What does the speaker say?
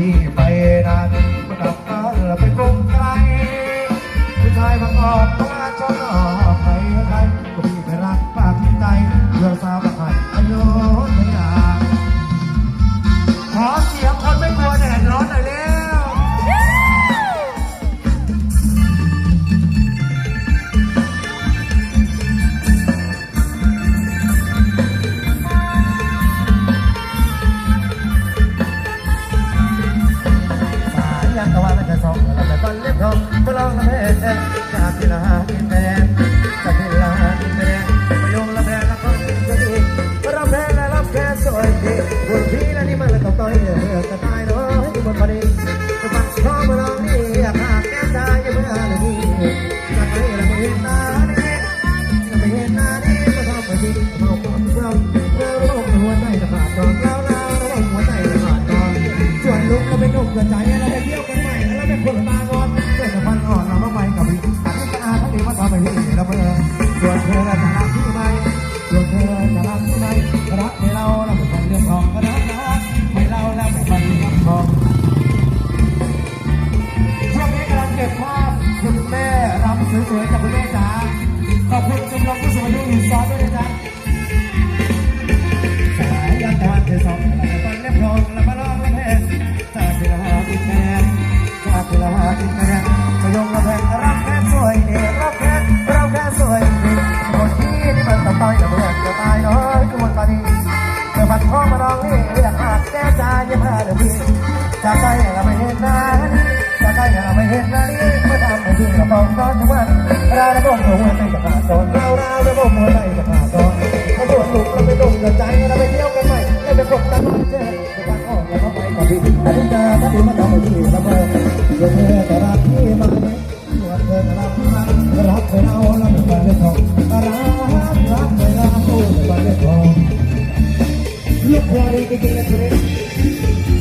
ที่ไปนั้นมากลับตาไปกลมไกลผู้ชายบางอ่อน ลาดินแดงจากที่ลาดินแดงไปลงละแพนละคนจะดีรับแพนและรับแค่สวยดีบุญพี่และนี่มันละต้องต่อยเออกระต่ายน้อยที่บนพอดีสะบัดข้อมาลองนี่อยากหาแก้ใจยังไม่หาเลยนี่จากไปละไม่เห็นตาเนี่ยไม่เห็นหน้านี่มาทำไปดีเราความเราเราเราหัวใจจะขาดตอนเราเราเราหัวใจจะขาดตอนส่วนลุกเราไปนุ่มกับใจเราไปเที่ยวกัน ทำไปที่เราเพื่อส่วนเธอจะรักที่ไหมส่วนเธอจะรักที่ไหมรักในเราเราเป็นเรื่องของก็รักนะให้เราแล้วเป็นคนเรื่องของช่วงนี้กำลังเก็บภาพคุณแม่รำสวยๆจากคุณแม่จ๋าขอบคุณชมรมผู้สูงอายุรีสอร์ทด้วยนะจ๊ะสายยันตะวันเธอสองแล้วตอนเล็บทองล้วมาลองละแพนจากเวลาอีกแพนจากเวลาอีกแพ องนี่ยกอากแก้ใจอย่าพาเดือดจะใกล้เราไม่เห็นนั้นจะใกล้เราไม่เห็นนั้นเมื่อทำให้ดูกระบอกนอนทุกวันราระบบหัวใจจะขาดตอนเราเราระบบหัวใจจะขาดตอนรปวดหลุดเราไปดมกับใจเราไปเที่ยวกันใหม่ไราไปกดตั้งเจ้าจะวันออกแล้วไปกับพี่อาทิตจะถ้ดีมาทำให้พี่ระเบิดเดี๋ยวเธอจะรักที่ไมเดี๋ยวเธอจะรักที่ไหมรักเธอเอา I'm ready to get it do?